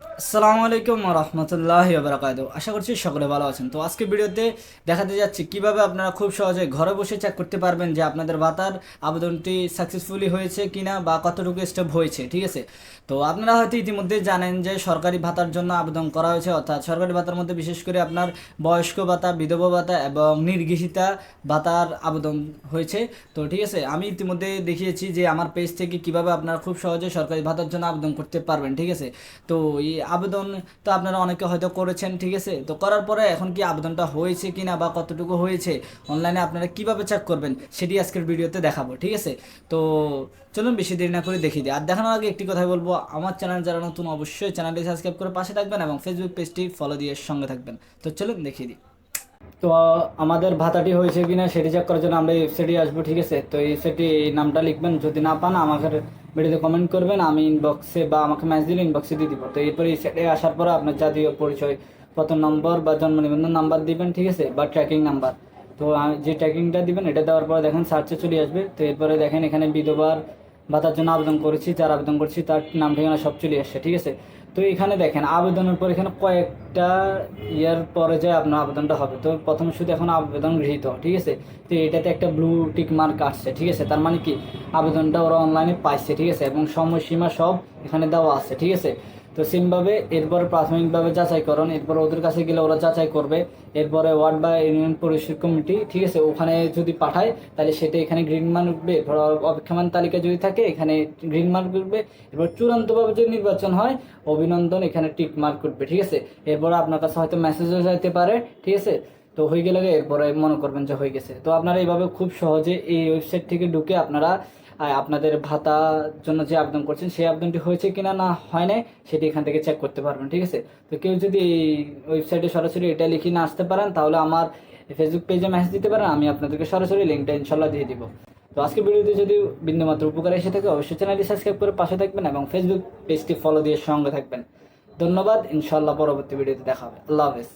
আসসালামু আলাইকুম রহমতুল্লাহ বারাকাতু আশা করছি সকলে ভালো আছেন। তো আজকে ভিডিওতে দেখাতে যাচ্ছি কীভাবে আপনারা খুব সহজে ঘরে বসে চেক করতে পারবেন যে আপনাদের ভাতার আবেদনটি সাকসেসফুলি হয়েছে কিনা বা কতটুকু স্টেপ হয়েছে, ঠিক আছে? তো আপনারা হয়তো ইতিমধ্যে জানেন যে সরকারি ভাতার জন্য আবেদন করা হয়েছে, অর্থাৎ সরকারি ভাতার মধ্যে বিশেষ করে আপনার বয়স্ক ভাতা, বিধবা ভাতা এবং নির্গিষিতা ভাতার আবেদন হয়েছে। তো ঠিক আছে, আমি ইতিমধ্যে দেখিয়েছি যে আমার পেজ থেকে কীভাবে আপনারা খুব সহজে সরকারি ভাতার জন্য আবেদন করতে পারবেন, ঠিক আছে? তো এই আবেদন তো আপনারা অনেকে হয়তো করেছেন, ঠিক আছে? তো করার পরে এখন কি আবেদনটা হয়েছে কি না বা কতটুকু হয়েছে অনলাইনে আপনারা কীভাবে চেক করবেন সেটি আজকের ভিডিওতে দেখাবো, ঠিক আছে? তো চলুন বেশি দেরি না করে দেখিয়ে দিই। আর দেখানোর আগে একটি কথাই বলব, আমার চ্যানেল যারা নতুন অবশ্যই চ্যানেলটি সাবস্ক্রাইব করে পাশে থাকবেন এবং ফেসবুক পেজটি ফলো দিয়ে সঙ্গে থাকবেন। তো চলুন দেখিয়ে দিই। তো আমাদের ভাতাটি হয়েছে কিনা সেটি চেক করার জন্য আমরা ওয়েবসাইটে আসব, ঠিক আছে? তো এই ওয়েবসাইটে এই নামটা লিখবেন, যদি না পান আমাকে ভিডিওতে কমেন্ট করবেন, আমি ইনবক্সে বা আমাকে ম্যাচ দিলে ইনবক্সে দিয়ে দিব। তো এরপরে এই সাইটে আসার পরে আপনার জাতীয় পরিচয় কত নম্বর বা জন্ম নিবন্ধন নাম্বার দিবেন, ঠিক আছে? বা ট্র্যাকিং নাম্বার তো যে ট্র্যাকিংটা দিবেন, এটা দেওয়ার পরে দেখেন সার্চে চলে আসবে। তো এরপরে দেখেন এখানে বিধবার ভাতার জন্য আবেদন করেছি, যার আবেদন করছি তার নাম, ঠিকানা সব চলে আসছে, ঠিক আছে? তো এখানে দেখেন, আবেদনের পর এখানে কয়েকটা ইয়ার পরে যে আপনার আবেদনটা হবে। তো প্রথম শুধু এখন আবেদন গৃহীত, ঠিক আছে? তো এটাতে একটা ব্লু টিক মার্ক আসছে, ঠিক আছে? তার মানে কি? আবেদনটা ওরা অনলাইনে পাইছে, ঠিক আছে? এবং সময়সীমা সব এখানে দেওয়া আছে, ঠিক আছে? তো সেমভাবে এরপর প্রাথমিকভাবে যাচাইকরণ, এরপর ওদের কাছে গেলে ওরা যাচাই করবে। এরপরে ওয়ার্ড বা ইউনিয়ন পরিষদ কমিটি, ঠিক আছে, ওখানে যদি পাঠায়, তাহলে সেটা এখানে গ্রিন মার্ক উঠবে। অপেক্ষামান অপেক্ষমান তালিকা যদি থাকে, এখানে গ্রিন মার্ক উঠবে। এরপর চূড়ান্তভাবে যদি নির্বাচন হয়, অভিনন্দন, এখানে টিক মার্ক উঠবে, ঠিক আছে? এরপর আপনার কাছে হয়তো মেসেজও যাইতে পারে, ঠিক আছে? তো হয়ে গেলে এরপরে মনে করবেন যে হয়ে গেছে। তো আপনারা এইভাবে খুব সহজে এই ওয়েবসাইট থেকে ঢুকে আপনারা আপনাদের ভাতা জন্য যে আবেদন করছেন, সেই আবেদনটি হয়েছে কিনা না হয় নাই, সেটি এখান থেকে চেক করতে পারবেন, ঠিক আছে? তো কেউ যদি এই ওয়েবসাইটে সরাসরি এটা লিখে না আসতে পারেন, তাহলে আমার ফেসবুক পেজে মেসেজ দিতে পারেন, আমি আপনাদেরকে সরাসরি লিঙ্কটা ইনশাল্লাহ দিয়ে দিব। তো আজকে ভিডিওতে যদি বিন্দুমাত্র উপকার এসে থাকে, অবশ্যই চ্যানেলটি সাবস্ক্রাইব করে পাশে থাকবেন এবং ফেসবুক পেজটি ফলো দিয়ে সঙ্গে থাকবেন। ধন্যবাদ ইনশাল্লাহ পরবর্তী ভিডিওতে দেখা হবে। আল্লাহ হাফেজ।